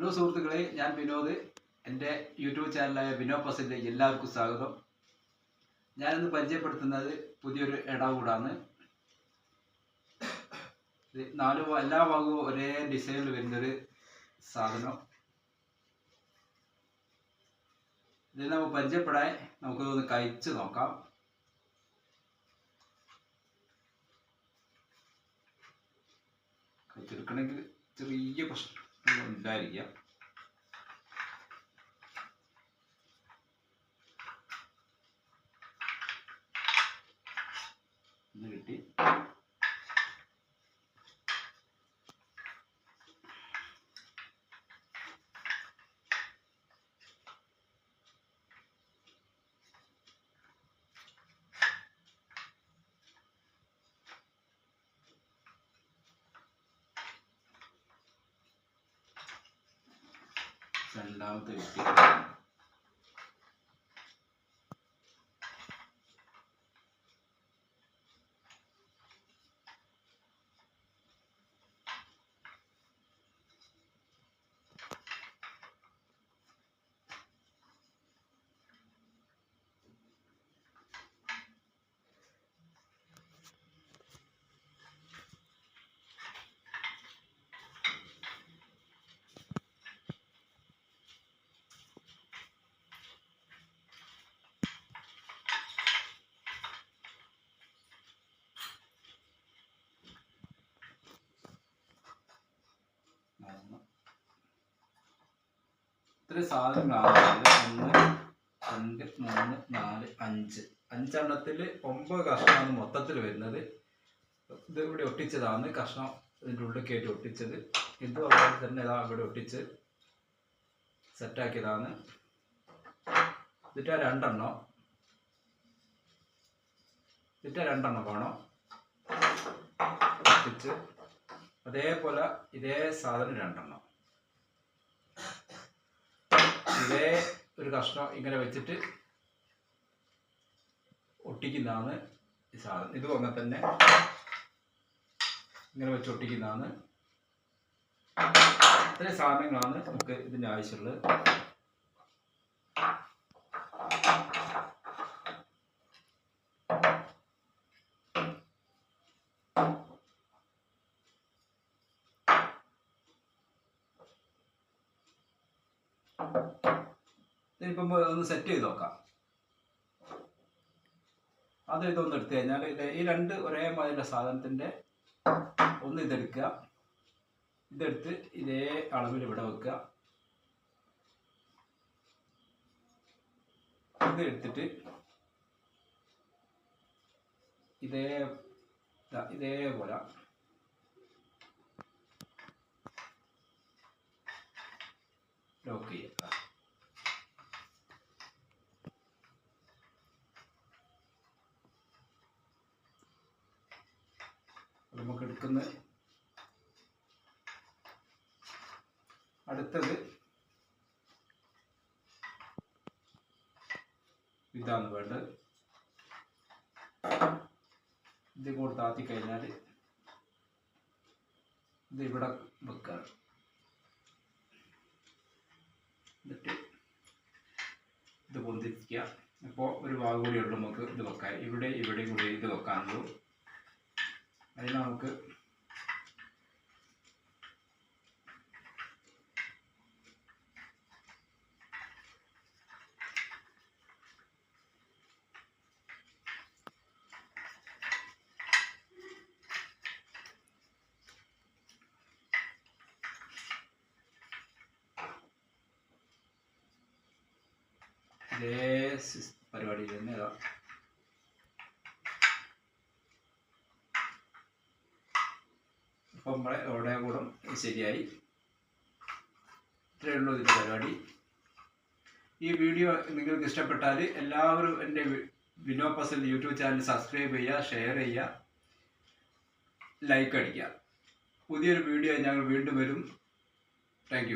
Hello സുഹൃത്തുക്കളെ ഞാൻ വിനോദ്. എന്റെ യൂട്യൂബ് ചാനലായ വിനോദ് പസിലേക്ക് എല്ലാവർക്കും സ്വാഗതം. ഞാനിന്ന് പരിചയപ്പെടുത്തുന്നത് പുതിയൊരു ഇടവൂടാണ് നാല് എല്ലാ ഭാഗവും ഒരേ ഡിസൈനിൽ വരുന്നൊരു സാധനം. ഇത് നമുക്ക് പരിചയപ്പെടാൻ നമുക്കൊന്ന് കഴിച്ച് നോക്കാം. കഴിച്ചെടുക്കണമെങ്കിൽ ചെറിയ പ്രശ്നം. ഉണ്ടായിരിക്കാം. ഇത് കിട്ടി. രണ്ടാമത്തെ കിട്ടി മൂന്ന് ഇത്രയും സാധനങ്ങളാണ് ഒന്ന് രണ്ട് മൂന്ന് നാല് അഞ്ച്. അഞ്ചെണ്ണത്തിൽ ഒമ്പത് കഷ്ണമാണ് മൊത്തത്തിൽ വരുന്നത്. ഇത് ഇവിടെ ഒട്ടിച്ചതാണ്. കഷ്ണം ഇതിന്റെ ഉള്ളിൽ കയറ്റി ഒട്ടിച്ചത്. ഇതും അതുപോലെ തന്നെ ഇതാ ഇവിടെ ഒട്ടിച്ച് സെറ്റാക്കിയതാണ്. ഇതിന്റെ രണ്ടെണ്ണം. ഇതിന്റെ രണ്ടെണ്ണം കാണോ ഒട്ടിച്ച് അതേപോലെ ഇതേ സാധനം രണ്ടെണ്ണം. ഇതേ ഒരു കഷ്ണം ഇങ്ങനെ വെച്ചിട്ട് ഒട്ടിക്കുന്നതാണ് ഈ സാധനം. ഇതും അങ്ങനെ തന്നെ ഇങ്ങനെ വെച്ച് ഒട്ടിക്കുന്നതാണ്. ഇത്രയും സാധനങ്ങളാണ് നമുക്ക് ഇതിന്റെ ആവശ്യമുള്ളത്. ഇതിപ്പം ഒന്ന് സെറ്റ് ചെയ്ത് നോക്കാം. അത് ഇതൊന്ന് എടുത്തു കഴിഞ്ഞാൽ ഇത് ഈ രണ്ട് ഒരേ മാതിരി സാധനത്തിന്റെ ഒന്ന് ഇതെടുക്കുക. ഇതെടുത്ത് ഇതേ അളവിൽ ഇവിടെ വെക്കുക. ഇത് എടുത്തിട്ട് ഇതേ ഇതേപോലെ. ലോക്ക് ചെയ്യുക. നമുക്ക് എടുക്കുന്ന അടുത്തത് ഇതാണ് വേണ്ടത്. ഇത് കൂടെ താത്തി കഴിഞ്ഞാൽ ഇത് ഇവിടെ വെക്കുക എന്നിട്ട് ഇത് പൊന്തിക്കുക അപ്പോൾ ഒരു ഭാഗം കൂടി ഉള്ളൂ നമുക്ക് ഇത് വെക്കാൻ. ഇവിടെ ഇവിടെ കൂടി ഇത് വെക്കാനുള്ളൂ. അതിന് നമുക്ക് ഇതേ സിസ് പരിപാടി തന്നെ ഇതാ. അപ്പം നമ്മളെ കൂടും ശരിയായി. ഇത്രയേ ഉള്ളൂ ഇതിന്റെ പരിപാടി. ഈ വീഡിയോ നിങ്ങൾക്ക് ഇഷ്ടപ്പെട്ടാൽ എല്ലാവരും എന്റെ വിനോ പസൽ യൂട്യൂബ് ചാനൽ സബ്സ്ക്രൈബ് ചെയ്യുക ഷെയർ ചെയ്യുക ലൈക്ക് അടിക്കുക. പുതിയൊരു വീഡിയോ ഞങ്ങൾ വീണ്ടും വരും. താങ്ക്